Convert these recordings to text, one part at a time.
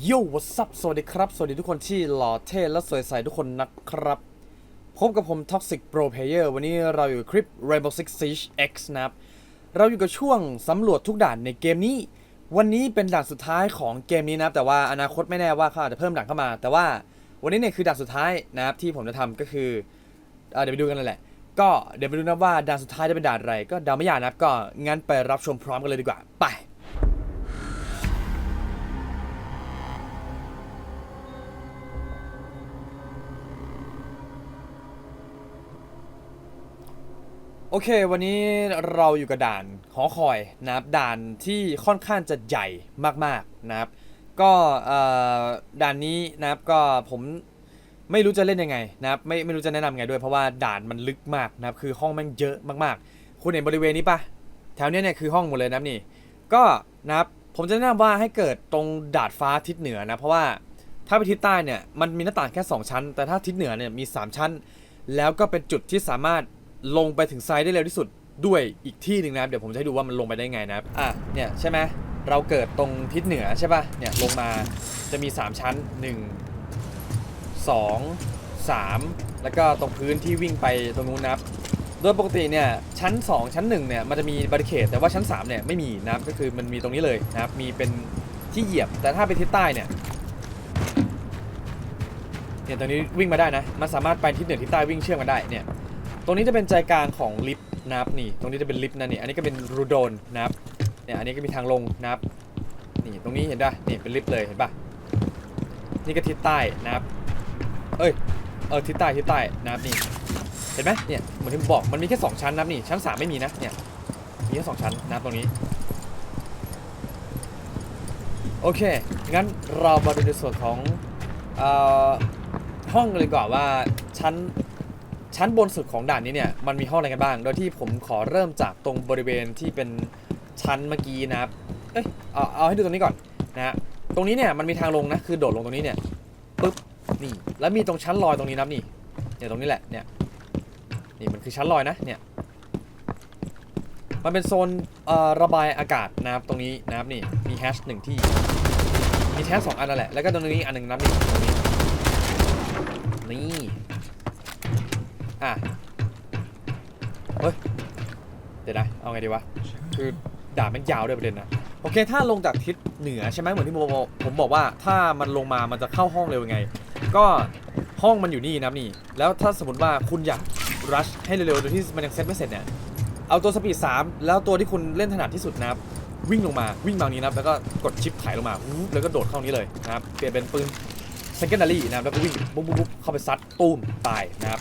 โย่วัสับสวัสดีครับ สวัสดีทุกคนที่หล่อเท่และสวยใสทุกคนนะครับ พบกับผม Toxic Pro Player วันนี้เราอยู่กับคลิป Rainbow Six Siege X นะครับเราอยู่กับช่วงสำรวจทุกด่านในเกมนี้ วันนี้เป็นด่านสุดท้ายของเกมนี้นะครับ แต่ว่าอนาคตไม่แน่ว่าเขาอาจจะเพิ่มด่านเข้ามา แต่ว่าวันนี้เนี่ยคือด่านสุดท้ายนะครับที่ผมจะทำก็คือเอ่อเดี๋ยวไปดูกันเลยแหละ ก็เดี๋ยวไปดูนะว่าด่านสุดท้ายจะเป็นด่านอะไร ก็เดาไม่ยากนะครับก็งั้นไปรับชมพร้อมกันเลยดีกว่าไป โอเค วันนี้เราอยู่กับด่านหอคอยนะครับด่านที่ค่อนข้างจะใหญ่มากๆนะครับ ก็เอ่อด่านนี้นะครับก็ผมไม่รู้จะเล่นยังไงนะครับไม่ไม่รู้จะแนะนำไงด้วยเพราะว่าด่านมันลึกมากนะครับคือห้องแมันเยอะมากๆ คุณเห็นบริเวณนี้ปะแถวเนี้ยเนี่ยคือห้องหมดเลยนะครับนี่ ก็นะครับผมจะแนะนำว่าให้เกิดตรงดาดฟ้าทิศเหนือนะเพราะว่าถ้าไปทิศใต้เนี่ยมันมีหน้าต่างแค่ 2 ชั้น แต่ถ้าทิศเหนือเนี่ยมี 3 ชั้น แล้วก็เป็นจุดที่สามารถ ลงไปถึงไซด์ได้เร็วที่สุดด้วยอีกที่หนึ่งนะครับเดี๋ยวผมจะให้ดูว่ามันลงไปได้ไงนะครับอะเนี่ยใช่ไหมเราเกิดตรงทิศเหนือใช่ป่ะเนี่ยลงมาจะมี 3 ชั้น 1 2 3 แล้วก็ตรงพื้นที่วิ่งไปตรงนู้นนะครับโดยปกติเนี่ยชั้น 2 ชั้น1เนี่ยมันจะมีบาริเคดแต่ว่าชั้น3เนี่ยไม่มีนะครับก็คือมันมีตรงนี้เลยนะครับมีเป็นที่เหยียบแต่ถ้าไปทิศใต้เนี่ยเนี่ยตรงนี้วิ่งมาได้นะมันสามารถไปทิศเหนือทิศใต้วิ่งเชื่อมกันได้เนี่ย ตรงนี้จะเป็นใจกลางของลิฟต์นับนี่ ตรงนี้จะเป็นลิฟต์นะนี่ อันนี้ก็เป็นรูโดนนับ เนี่ย อันนี้ก็มีทางลงนับ นี่ ตรงนี้เห็นป่ะนี่เป็นลิฟต์เลยเห็นป่ะ นี่ก็ทิศใต้นับ เอ้ย เออทิศใต้ทิศใต้นับนี่ เห็นไหมเนี่ย เหมือนที่ผมบอก มันมีแค่2ชั้นนับนี่ ชั้น3ไม่มีนะ เนี่ย มีแค่2ชั้นนับตรงนี้ โอเค งั้นเรามาดูในส่วนของอ่อห้องกันเลยดีกว่อนว่าชั้น ชั้นบนสุดของด่านนี้เนี่ยมันมีห้องอะไรกันบ้าง โดยที่ผมขอเริ่มจากตรงบริเวณที่เป็นชั้นเมื่อกี้นะครับเอ้ยเอาเอาให้ดูตรงนี้ก่อนนะฮะตรงนี้เนี่ยมันมีทางลงนะคือโดดลงตรงนี้เนี่ยปึ๊บนี่แล้วมีตรงชั้นลอยตรงนี้นับนี่เนี่ยตรงนี้แหละเนี่ยนี่มันคือชั้นลอยนะเนี่ยมันเป็นโซนระบายอากาศนะครับตรงนี้นะครับนี่มีแฮชหนึ่งที่มีแฮชสองอันนั่นแหละแล้วก็ตรงนี้อันหนึ่งนะครับนี่ตรงนี้นี่ อะเฮ้ย เดี๋ยวนะ เอาไงดีวะ คือดาแม่งยาวด้วยประเด็นนะ โอเค ถ้าลงจากทิศเหนือใช่ไหมเหมือนที่ผมบอกผมบอกว่าถ้ามันลงมา มันจะเข้าห้องเร็วยังไง ก็ห้องมันอยู่นี่นะนี่ แล้วถ้าสมมติว่าคุณอยากรัชให้เร็วๆโดยที่มันยังเซ็ตไม่เสร็จเนี่ย เอาตัวสปีด3แล้วตัวที่คุณเล่นถนัดที่สุดนะครับ วิ่งลงมา วิ่งมาตรงนี้นะครับ แล้วก็กดชิปไถลงมา แล้วก็โดดเข้านี้เลยนะครับ เปลี่ยนเป็นปืน secondary นะครับ แล้วก็วิ่งปุ๊บปุ๊บปุ๊บเข้าไปซัด ตูมตายนะครับ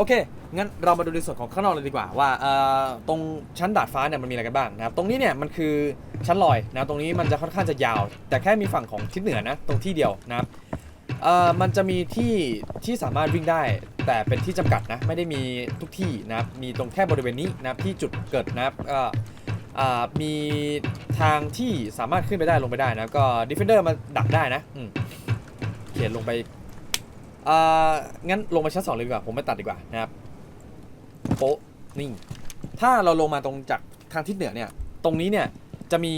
โอเค งั้นเรามาดูในส่วนของข้างนอกเลยดีกว่า ว่าตรงชั้นดาดฟ้าเนี่ยมันมีอะไรกันบ้างนะครับ ตรงนี้เนี่ยมันคือชั้นลอยนะตรงนี้มันจะค่อนข้างจะยาว แต่แค่มีฝั่งของทิศเหนือนะตรงที่เดียวนะครับมันจะมีที่ที่สามารถวิ่งได้ แต่เป็นที่จำกัดนะไม่ได้มีทุกที่นะครับมีตรงแค่บริเวณนี้นะครับที่จุดเกิดนะครับก็มีทางที่สามารถขึ้นไปได้ลงไปได้นะก็ Defender มาดักได้นะเขียนลงไป อ่างั้นลงไปชั้นสองเลยดีกว่าผมไม่ตัดดีกว่านะครับโป๊ะนี่ ถ้าเราลงมาตรงจากทางทิศเหนือเนี่ย ตรงนี้เนี่ยจะมี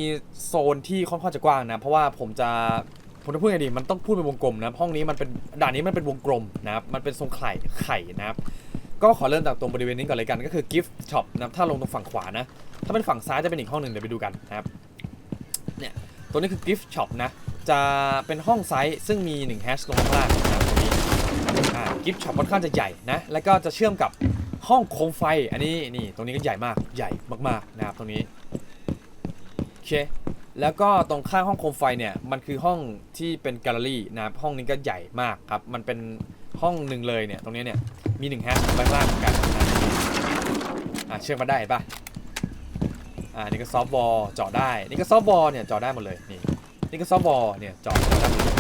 โซนที่ค่อนข้างจะกว้างนะ เพราะว่าผมจะผมจะพูดไงดีมันต้องพูดเป็นวงกลมนะห้องนี้มันเป็นด่านนี้มันเป็นวงกลมนะครับมันเป็นทรงไข่ไข่นะครับก็ขอเริ่มจากตรงบริเวณนี้ก่อนเลยกันก็คือ gift shop นะถ้าลงตรงฝั่งขวานะ ถ้าเป็นฝั่งซ้ายจะเป็นอีกห้องหนึ่งเดี๋ยวไปดูกันนะครับเนี่ยตัวนี้คือ gift shop นะจะเป็นห้องไซส์ซึ่งมี1 hash ลงข้างล่าง นะครับตรงนี้อ่า gift shop ค่อนข้างจะใหญ่นะ แล้วก็จะเชื่อมกับห้องโคมไฟ อันนี้นี่ตรงนี้ก็ใหญ่มาก ใหญ่มากๆนะครับตรงนี้โอเค แล้วก็ตรงข้างห้องโคมไฟเนี่ย มันคือห้องที่เป็นแกลเลอรี่นะครับห้องนี้ก็ใหญ่มากครับ มันเป็นห้องหนึ่งเลยเนี่ย ตรงนี้เนี่ย มีหนึ่งแฮชข้างล่างเหมือนกันนะอ่าเชื่อมมาได้เห็นปะอ่า นี่ก็ซอฟต์วอลเจาะได้ นี่ก็ซอฟต์วอลเนี่ยเจาะได้หมดเลย นี่ นี่ก็ซอฟต์วอลเนี่ยเจาะได้หมดเลย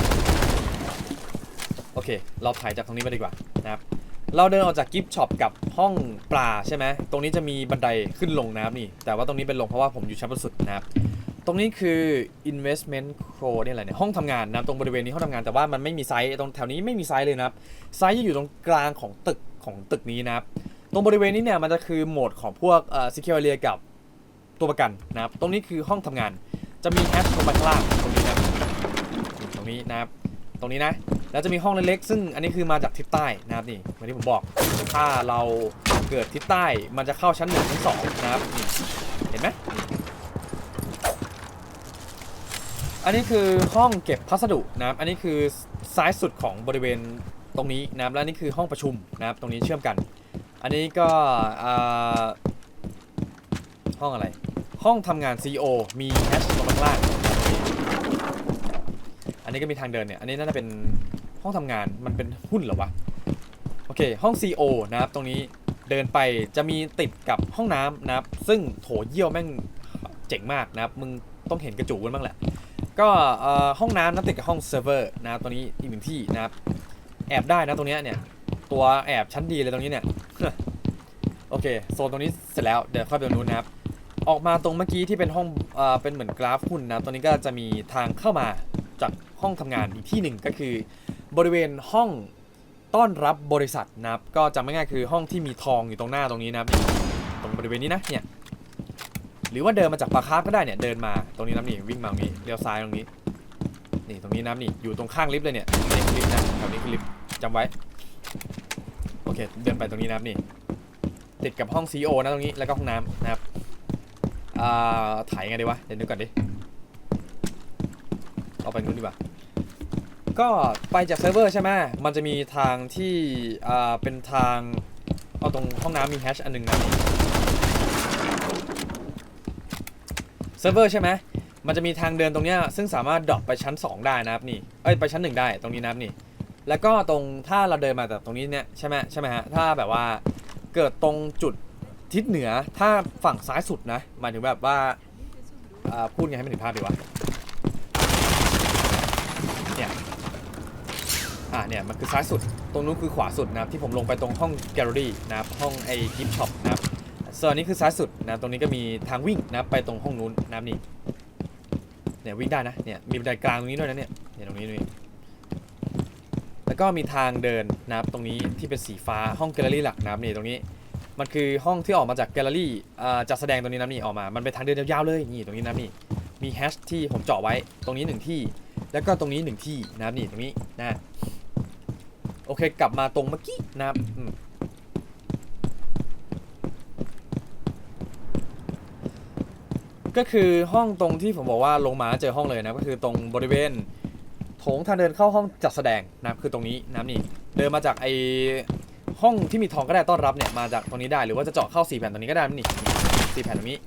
โอเค เราถ่ายจากตรงนี้มาดีกว่านะครับ เราเดินออกจากกิฟช็อปกับห้องปลาใช่ไหมตรงนี้จะมีบันไดขึ้นลงน้ำนี่ แต่ว่าตรงนี้เป็นลงเพราะว่าผมอยู่ชั้นบนสุดนะครับ ตรงนี้คือ investment pro เนี่ยอะไรเนี่ยห้องทำงานนะครับตรงบริเวณนี้ห้องทำงานแต่ว่ามันไม่มีไซส์ตรงแถวนี้ไม่มีไซส์เลยนะครับ ไซส์จะอยู่ตรงกลางของตึกของตึกนี้นะครับ ตรงบริเวณนี้เนี่ยมันจะคือโหมดของพวกเอ่อ secure area กับตัวประกันนะครับ ตรงนี้คือห้องทำงาน จะมีแฮชลงไปข้างล่างตรงนี้นะครับตรงนี้นะครับ ตรงนี้นะ แล้วจะมีห้องเล็กๆ ซึ่งอันนี้คือมาจากทิศใต้นะครับนี่เหมือนที่ผมบอก ถ้าเราเกิดทิศใต้ มันจะเข้าชั้นหนึ่งชั้นสองนะครับนี่เห็นไหมอันนี้คือห้องเก็บพัสดุนะครับ อันนี้คือซ้ายสุดของบริเวณตรงนี้นะครับ และนี่คือห้องประชุมนะครับ ตรงนี้เชื่อมกัน อันนี้ก็ห้องอะไร ห้องทำงาน CEO มีแฮชตรงล่าง อันนี้ก็มีทางเดินเนี่ย อันนี้น่าจะเป็น ห้องทำงานมันเป็นหุ้นเหรอวะ โอเค ห้อง CO นะครับ ตรงนี้เดินไปจะมีติดกับห้องน้ำนะครับ ซึ่งโถเยี่ยวแม่งเจ๋งมากนะครับ มึงต้องเห็นกระจูกันบ้างแหละ ก็ห้องน้ำนะติดกับห้องเซิร์ฟเวอร์นะครับตรงนี้อีกหนึ่งที่นะครับ แอบได้นะตรงนี้เนี่ย ตัวแอบชั้นดีเลยตรงนี้เนี่ย โอเค โซนตรงนี้เสร็จแล้ว เดี๋ยวค่อยไปตรงนู้นะครับออกมาตรงเมื่อกี้ที่เป็นห้องเอเป็นเหมือนกราฟหุ้นนะตรงนี้ก็จะมีทางเข้ามาจากห้องทำงานอีกที่หนึ่งก็คือ บริเวณห้องต้อนรับบริษัทนะครับ ก็จำไม่ง่ายคือห้องที่มีทองอยู่ตรงหน้าตรงนี้นะครับตรงบริเวณนี้นะเนี่ยหรือว่าเดินมาจากปากคาบก็ได้เนี่ยเดินมาตรงนี้นะนี่วิ่งมาตรงนี้เลี้ยวซ้ายตรงนี้นี่ตรงนี้นะนี่อยู่ตรงข้างลิฟต์เลยเนี่ยนี่คือลิฟต์นะแถวนี้คือลิฟต์จำไว้โอเคเดินไปตรงนี้นะครับนี่ติดกับห้อง CEO นะตรงนี้แล้วก็ห้องน้ำนะครับอ่าถ่ายไงดีวะเดี๋ยวนึกก่อนดิเอาไปนู้นดีกว่า ก็ไปจากเซิร์ฟเวอร์ใช่ไหมมันจะมีทางที่อ่าเป็นทางเอาตรงห้องน้ำมีแฮชอันหนึ่งนะนี่เซิร์ฟเวอร์ใช่ไหมมันจะมีทางเดินตรงเนี้ยซึ่งสามารถดรอปไปชั้น 2 ได้นะครับนี่ เอ้ยไปชั้น 1 ได้ตรงนี้นะครับนี่ แล้วก็ตรงถ้าเราเดินมาจากตรงนี้เนี่ยใช่ไหมใช่ไหมฮะ ถ้าแบบว่าเกิดตรงจุดทิศเหนือถ้าฝั่งซ้ายสุดนะหมายถึงแบบว่าอ่าพูดไงให้มันถึงภาพดีวะ เนี่ย อ่าเนี่ยมันคือซ้ายสุด ตรงนู้นคือขวาสุดนะครับที่ผมลงไปตรงห้องแกลเลอรี่นะครับห้องไอ้กิฟช็อปนะครับส่วนนี้คือซ้ายสุดนะครับตรงนี้ก็มีทางวิ่งนะครับไปตรงห้องนู้นนะครับนี่เนี่ยวิ่งได้นะเนี่ยมีบันไดกลางตรงนี้ด้วยนะเนี่ยเนี่ยตรงนี้ตรงนี้แล้วก็มีทางเดินนะครับตรงนี้ที่เป็นสีฟ้าห้องแกลเลอรี่หลักนะครับนี่ตรงนี้มันคือห้องที่ออกมาจากแกลเลอรี่อ่าจัดแสดงตรงนี้นะนี่ออกมา มันเป็นทางเดินยาวๆเลยนี่ตรงนี้นะนี่มีแฮชที่ผมเจาะไว้ตรงนี้หนึ่งที่แล้วก็ตรงนี้หนึ่งที่นะครับนี่ตรงนี้นะ อเคกลับมาตรงเมื่อกี้นะครับก็คือห้องตรงที่ผมบอกว่าลงมาเจอห้องเลยนะก็คือตรงบริเวณโถงทางเดินเข้าห้องจัดแสดงนะครับคือตรงนี้นะครับนี่เดินมาจากไอห้องที่มีทองก็ได้ต้อนรับเนี่ยมาจากตรงนี้ได้หรือว่าจะเจาะเข้าสี่แผ่นตรงนี้ก็ได้นี่สี่แผ่นตรงนี้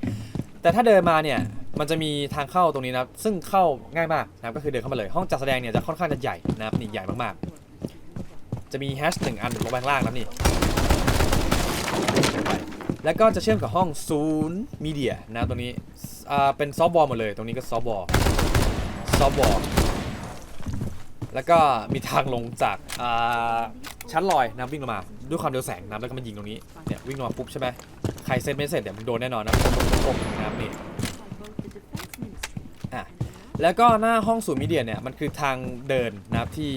แต่ถ้าเดินมาเนี่ยมันจะมีทางเข้าตรงนี้นะครับซึ่งเข้าง่ายมากนะครับก็คือเดินเข้ามาเลยห้องจัดแสดงเนี่ยจะค่อนข้างจะใหญ่นะครับนี่ใหญ่มากๆ จะมีแฮชหนึ่งอันลงไปข้างล่างนะครับนี่แล้วก็จะเชื่อมกับห้องศูนย์มีเดียนะตรงนี้อ่าเป็นซอฟต์บอลหมดเลย ตรงนี้ก็ซอฟต์บอลซอฟต์บอลแล้วก็มีทางลงจากอ่าชั้นลอยนะครับวิ่งลงมาด้วยความเร็วแสงนะครับแล้วก็มายิงตรงนี้เนี่ยวิ่งลงมาปุ๊บใช่ไหมใครเซตไม่เสร็จเดี๋ยวมึงโดนแน่นอนนะปมๆๆนะครับนี่อะแล้วก็หน้าห้องศูนย์มีเดียเนี่ยมันคือทางเดินนะครับที่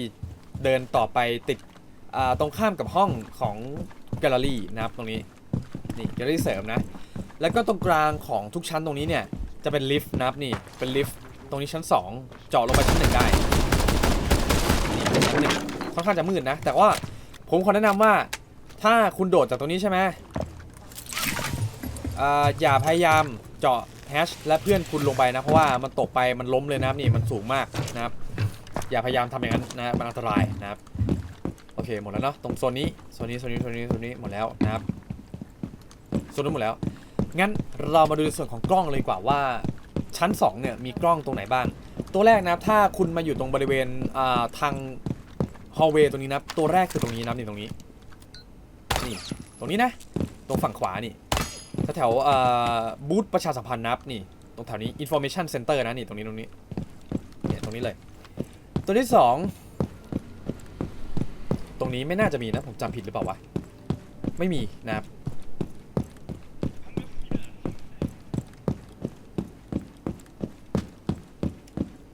เดินต่อไปติด อ่าตรงข้ามกับห้องของแกลเลอรี่นะครับตรงนี้นี่แกลเลอรี่เสริมนะ แล้วก็ตรงกลางของทุกชั้นตรงนี้เนี่ยจะเป็นลิฟต์นะครับนี่เป็นลิฟต์ตรงนี้ชั้น 2 เจาะลงไปชั้นหนึ่งได้นี่ชั้นหนึ่งค่อนข้างจะมืดนะ แต่ว่าผมขอแนะนำว่าถ้าคุณโดดจากตรงนี้ใช่ไหมอ่าอย่าพยายามเจาะแฮชและเพื่อนคุณลงไปนะ เพราะว่ามันตกไปมันล้มเลยนะครับนี่มันสูงมากนะครับ อย่าพยายามทำอย่างนั้นนะมันอันตรายนะครับ อเคหมดแล้วเนาะตรงโซนนี้โซนนี้โซนนี้โซนนี้โซนนี้หมดแล้วนะครับโซนนี้หมดแล้ว งั้นเรามาดูในส่วนของกล้องเลยกว่าว่า ชั้น 2 เนี่ยมีกล้องตรงไหนบ้าง ตัวแรกนะครับถ้าคุณมาอยู่ตรงบริเวณทางฮอลเวย์ตรงนี้นะตัวแรกคือตรงนี้นับนี่ตรงนี้นี่ตรงนี้นะตรงฝั่งขวานี่แถวบูธประชาสัมพันธ์นับนี่ตรงแถวนี้ information center นะนี่ตรงนี้ตรงนี้เนี่ยตรงนี้เลย ตัวที่สอง ตรงนี้ไม่น่าจะมีนะ ผมจำผิดหรือเปล่าวะ ไม่มีนะครับ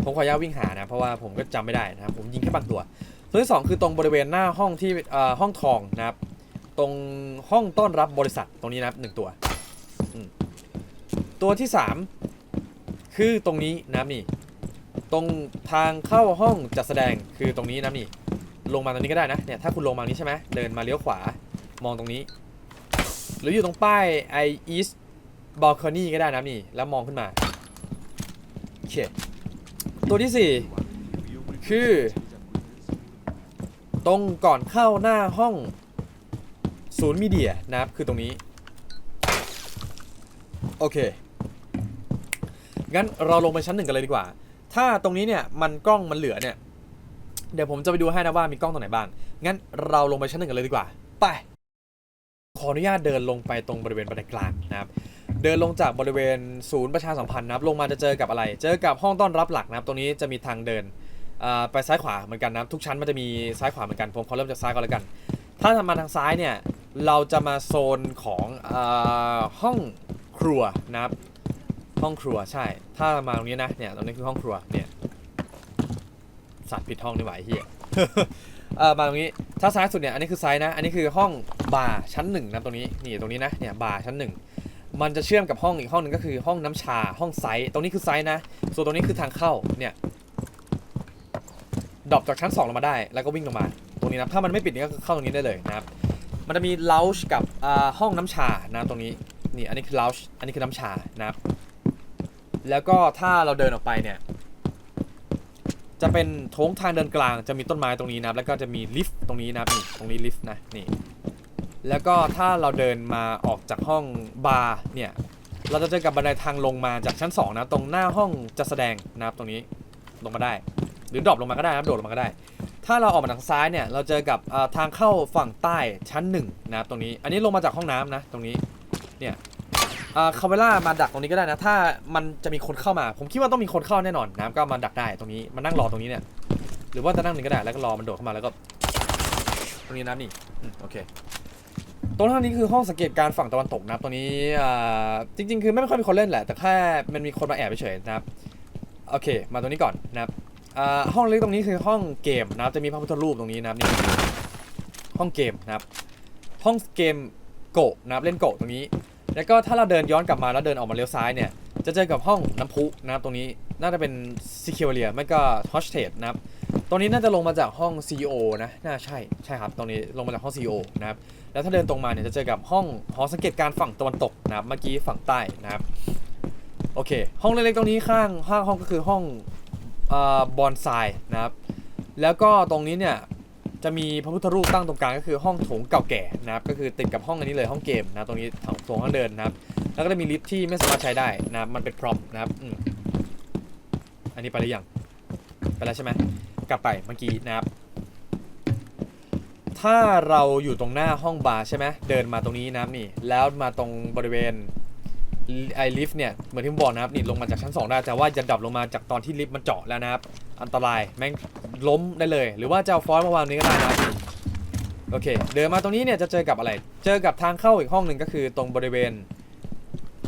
ผมขออนุญาวิ่งหานะ เพราะว่าผมก็จำไม่ได้นะครับ ผมยิงแค่บางตัวตัวที่สองคือตรงบริเวณหน้าห้องที่ห้องทองนะครับ ตรงห้องต้อนรับบริษัทตรงนี้นะครับหนึ่งตัว ตัวที่3คือตรงนี้นะครับนี่ ตรงทางเข้าห้องจัดแสดงคือตรงนี้นะนี่ ลงมาตรงนี้ก็ได้นะเนี่ยถ้าคุณลงมาตรงนี้ใช่ไหมเดินมาเลี้ยวขวามองตรงนี้ หรืออยู่ตรงป้ายไอ East Balcony ก็ได้นะนี่แล้วมองขึ้นมาโอเคตัวที่สี่คือ ตรงก่อนเข้าหน้าห้องศูนย์มีเดียนะครับคือตรงนี้ โอเค งั้นเราลงไปชั้นหนึ่งกันเลยดีกว่า ถ้าตรงนี้เนี่ยมันกล้องมันเหลือเนี่ย เดี๋ยวผมจะไปดูให้นะว่ามีกล้องตรงไหนบ้าง งั้นเราลงไปชั้นหนึ่งกันเลยดีกว่า ไป ขออนุญาตเดินลงไปตรงบริเวณบันไดกลางนะครับ เดินลงจากบริเวณศูนย์ประชาสัมพันธ์นะครับ ลงมาจะเจอกับอะไร เจอกับห้องต้อนรับหลักนะครับ ตรงนี้จะมีทางเดินไปซ้ายขวาเหมือนกันนะ ทุกชั้นมันจะมีซ้ายขวาเหมือนกัน ผมขอเริ่มจากซ้ายก่อนแล้วกัน ถ้าทำมาทางซ้ายเนี่ย เราจะมาโซนของอห้องครัวนะครับ ห้องครัวใช่ ถ้ามาตรงนี้นะ เนี่ย ตรงนี้คือห้องครัว เนี่ย สัตว์ผิดห้องนี่หว่าเฮียเออมาตรงนี้ถ้าซ้ายสุดเนี่ยอันนี้คือซ้ายนะ อันนี้คือห้องบาร์ชั้นหนึ่งนะตรงนี้นี่ตรงนี้นะเนี่ยบาร์ชั้นหนึ่งมันจะเชื่อมกับห้องอีกห้องหนึ่งก็คือห้องน้ำชาห้องไซส์ตรงนี้คือไซส์นะ ส่วนตรงนี้คือทางเข้าเนี่ยดรอปจากชั้นสองลงมาได้ แล้วก็วิ่งลงมา ตรงนี้นะถ้ามันไม่ปิดนี่ก็เข้าตรงนี้ได้เลยนะครับ มันจะมีเลาช์กับอ่าห้องน้ำชานะตรงนี้นี่อันนี้คือเลาช์อันนี้คือน้ำชานะครับแล้วก็ถ้าเราเดินออกไปเนี่ย จะเป็นโถงทางเดินกลางจะมีต้นไม้ตรงนี้นะแล้วก็จะมีลิฟต์ตรงนี้นะนี่ตรงนี้ลิฟต์นะนี่แล้วก็ถ้าเราเดินมาออกจากห้องบาร์เนี่ยเราจะเจอกับบันไดทางลงมาจากชั้น 2 นะตรงหน้าห้องจัดแสดงนะครับตรงนี้ลงมาได้ หรือดรอปลงมาก็ได้นะครับโดดลงมาก็ได้ ถ้าเราออกมาทางซ้ายเนี่ยเราเจอกับทางเข้าฝั่งใต้ชั้น1นะครับตรงนี้ อันนี้ลงมาจากห้องน้ำนะ ตรงนี้เนี่ย คาเมล่ามาดักตรงนี้ก็ได้นะ ถ้ามันจะมีคนเข้ามา ผมคิดว่าต้องมีคนเข้าแน่นอนนะครับก็มาดักได้ตรงนี้มานั่งรอตรงนี้เนี่ย หรือว่าจะนั่งหนี่งก็ได้แล้วก็รอมันโดดเข้ามาแล้วก็ ตรงนี้นะนี่โอเคตรงท่างนี้คือห้องสังเกตการฝั่งตะวันตกนะครับตัวนี้อ่าจริง ๆ คือไม่ค่อยมีคนเล่นแหละ แต่แค่มันมีคนมาแอบเฉยนะครับโอเค มาตรงนี้ก่อนนะครับอ่าห้องเล็กตรงนี้คือห้องเกมนะครับจะมีพระพุทธรูปตรงนี้นะครับนี่ห้องเกมนะครับ ห้องเกมโกะนะครับเล่นโกะตรงนี้ แล้วก็ถ้าเราเดินย้อนกลับมาแล้วเดินออกมาเลี้ยวซ้ายเนี่ย จะเจอกับห้องน้ำพุนะครับตรงนี้น่าจะเป็น s e c u r i a ไม่ก็ h o s t a g e นะครับตรงนี้น่าจะลงมาจากห้อง CEO นะ น่าใช่ใช่ครับ ตรงนี้ลงมาจากห้อง CEO นะครับ แล้วถ้าเดินตรงมาเนี่ยจะเจอกับห้องหอสังเกตการฝั่งตะวันตกนะครับ เมื่อกี้ฝั่งใต้นะครับ โอเค ห้องเล็กๆตรงนี้ข้างข้างห้องก็คือห้องบอนไซนะครับ แล้วก็ตรงนี้เนี่ย จะมีพระพุทธรูปตั้งตรงกลางก็คือห้องโถงเก่าแก่นะครับก็คือติดกับห้องอันนี้เลยห้องเกมนะตรงนี้โถงโถงข้างเดินนะครับแล้วก็จะมีลิฟท์ที่ไม่สามารถใช้ได้นะครับมันเป็นพร็อพนะครับอันนี้ไปหรือยังไปแล้วใช่ไหมกลับไปเมื่อกี้นะครับ ถ้าเราอยู่ตรงหน้าห้องบาร์ใช่ไหมเดินมาตรงนี้นะครับนี่แล้วมาตรงบริเวณไอลิฟต์เนี่ยเหมือนที่ผมบอกนะครับนี่ลงมาจากชั้น 2 ได้แต่ว่าจะดับลงมาจากตอนที่ลิฟต์มันเจาะแล้วนะครับ อันตรายแม่งล้มได้เลย หรือว่าจะเอาฟอยล์มาวางนี้ก็ได้นะโอเค เดินมาตรงนี้เนี่ยจะเจอกับอะไร เจอกับทางเข้าอีกห้องหนึ่งก็คือตรงบริเวณ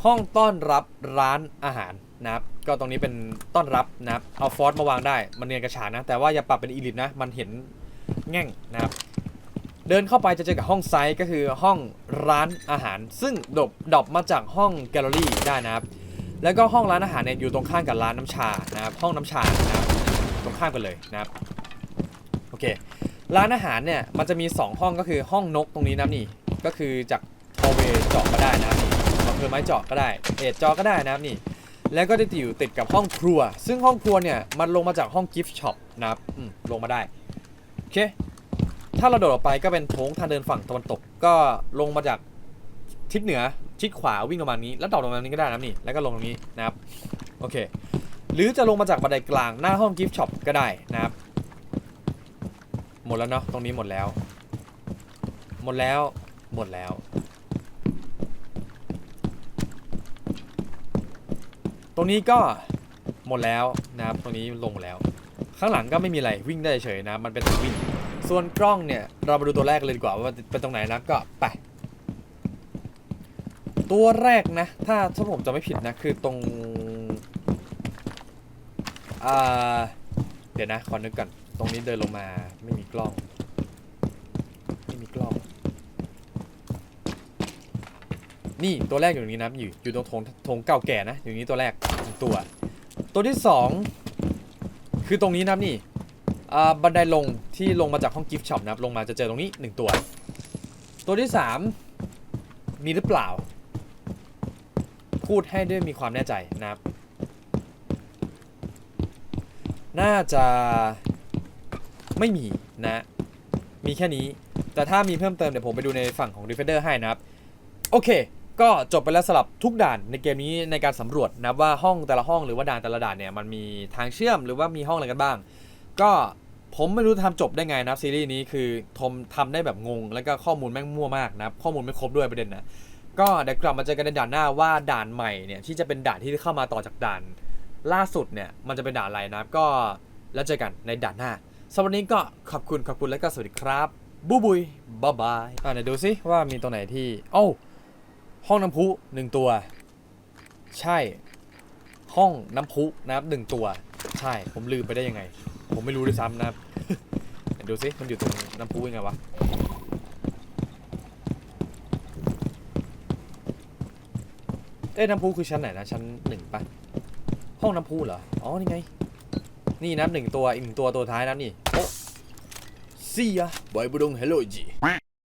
ห้องต้อนรับร้านอาหารนะครับก็ตรงนี้เป็นต้อนรับนะครับเอาฟอสมาวางได้ มันเนียนกระฉานนะ แต่ว่าอย่าปรับเป็นอีลิทนะ มันเห็นแง่งนะครับ เดินเข้าไปจะเจอกับห้องไซส์ก็คือห้องร้านอาหาร ซึ่งดบดรอปมาจากห้องแกลเลอรี่ได้นะครับ แล้วก็ห้องร้านอาหารเนี่ยอยู่ตรงข้ามกับร้านน้ำชานะครับ ห้องน้ำชานะครับ รงข้ามกันเลยนะครับโอเคร้านอาหารเนี่ยมันจะมี 2 ห้องก็คือห้องนกตรงนี้นะนี่ก็คือจากทอเวเจาะก็ได้นะนี่อำเภอไม้เจาะก็ได้เอ็ดเจาะก็ได้นะครับนี่ แล้วก็จะอยู่ติดกับห้องครัว ซึ่งห้องครัวเนี่ยมันลงมาจากห้องกิฟต์ช็อปนะครับลงมาได้โอเคถ้าเราโดดออกไปก็เป็นโถงทางเดินฝั่งตะวันตกก็ลงมาจากทิศเหนือทิศขวาวิ่งประมาณนี้ แล้วดรอปลงมาตรงนี้ก็ได้นะนี่แล้วก็ลงตรงนี้นะครับโอเค หรือจะลงมาจากบันไดกลางหน้าห้องกิฟต์ช็อปก็ได้นะครับ หมดแล้วเนาะตรงนี้หมดแล้ว หมดแล้วหมดแล้วตรงนี้ก็หมดแล้วนะครับตรงนี้ลงแล้ว ข้างหลังก็ไม่มีอะไรวิ่งได้เฉยนะ มันเป็นทางวิ่ง ส่วนกล้องเนี่ย เรามาดูตัวแรกเลยดีกว่าว่าเป็นตรงไหนนะก็ไป ตัวแรกนะ ถ้าถ้าผมจะไม่ผิดนะ คือตรง อ่าเดี๋ยวนะขอนึกก่อน ตรงนี้เดินลงมาไม่มีกล้อง ไม่มีกล้อง นี่ตัวแรกอยู่ตรงนี้นะอยู่อยู่ตรงโถงโถงเก่าแก่นะ อยู่นี้ตัวแรกหนึ่งตัว ตัวที่สองคือตรงนี้นะนี่อ่าบันไดลงที่ลงมาจากห้องกิฟต์ช็อปนะครับลงมาจะเจอตรงนี้หนึ่งตัว ตัวที่สามมีหรือเปล่า พูดให้ด้วยมีความแน่ใจนะครับ น่าจะไม่มีนะ มีแค่นี้ แต่ถ้ามีเพิ่มเติมเดี๋ยวผมไปดูในฝั่งของ Defender ให้นะครับ โอเค ก็จบไปแล้วสำหรับทุกด่านในเกมนี้ในการสำรวจนะว่าห้องแต่ละห้องหรือว่าด่านแต่ละด่านเนี่ยมันมีทางเชื่อมหรือว่ามีห้องอะไรกันบ้าง ก็ผมไม่รู้ทำจบได้ไงนะซีรีส์นี้คือทมทำได้แบบงง แล้วก็ข้อมูลแม่งมั่วมากนะข้อมูลไม่ครบด้วยประเด็นนะก็เดี๋ยวกลับมาเจอกันในด่านหน้าว่าด่านใหม่เนี่ยที่จะเป็นด่านที่เข้ามาต่อจากด่าน ล่าสุดเนี่ยมันจะเป็นด่านอะไรนะครับก็แล้วเจอกันในด่านหน้าสำหรับวันนี้ก็ขอบคุณขอบคุณและก็สวัสดีครับบูบุยบายบายอ่าไหนดูซิว่ามีตรงไหนที่โอ้าห้องน้ำพุหนึ่งตัว ใช่ ห้องน้ำพุนะครับหนึ่งตัว ใช่ผมลืมไปได้ยังไง ผมไม่รู้ด้วยซ้ำนะครับไหนดูซิมันอยู่ตรงน้ำพุยังไงวะเอ้ยน้ำพุคือชั้นไหนนะชั้นหนึ่งปะ ห้องน้ำพุเหรอ อ๋อ นี่ไง นี่นับหนึ่งตัว อีกหนึ่งตัวตัวท้ายนับนี่ โอ้เสียบอยบุดงเฮลโลจี